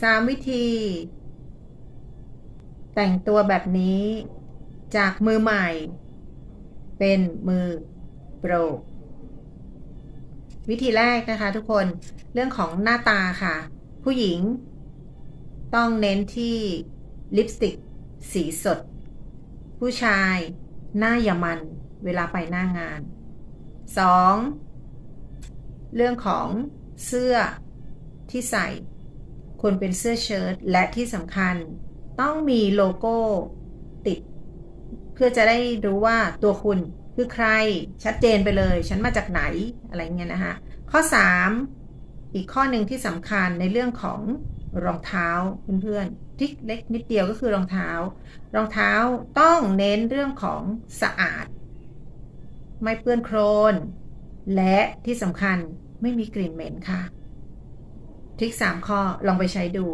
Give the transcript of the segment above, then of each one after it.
สามวิธี แต่งตัวแบบนี้จากมือใหม่ เป็นมือโปร วิธีแรกนะคะทุกคนเรื่องของหน้าตาค่ะ ผู้หญิง ต้องเน้นที่ลิปสติก สีสด ผู้ชาย หน้าอย่ามันเวลาไปหน้างาน 2. เรื่องของเสื้อที่ใส่ ควรเป็นเสื้อเชิ้ตและที่สำคัญต้องมีโลโก้ติด เพื่อจะได้รู้ว่าตัวคุณคือใครชัดเจนไปเลย ฉันมาจากไหนอะไรเงี้ยนะคะข้อ 3 อีกข้อหนึ่งที่สำคัญในเรื่องของรองเท้าเพื่อนๆทริกเล็กนิดเดียวก็คือรองเท้า รองเท้าต้องเน้นเรื่องของสะอาด ไม่เปื้อนโครน และที่สำคัญไม่มีกลิ่นเหม็นค่ะ ทริค3 ข้อลองไปใช้ดู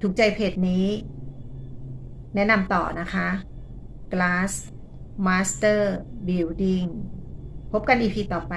ถูกใจเพจนี้ แนะนำต่อนะคะ Glass Master Building พบกัน EP ต่อไป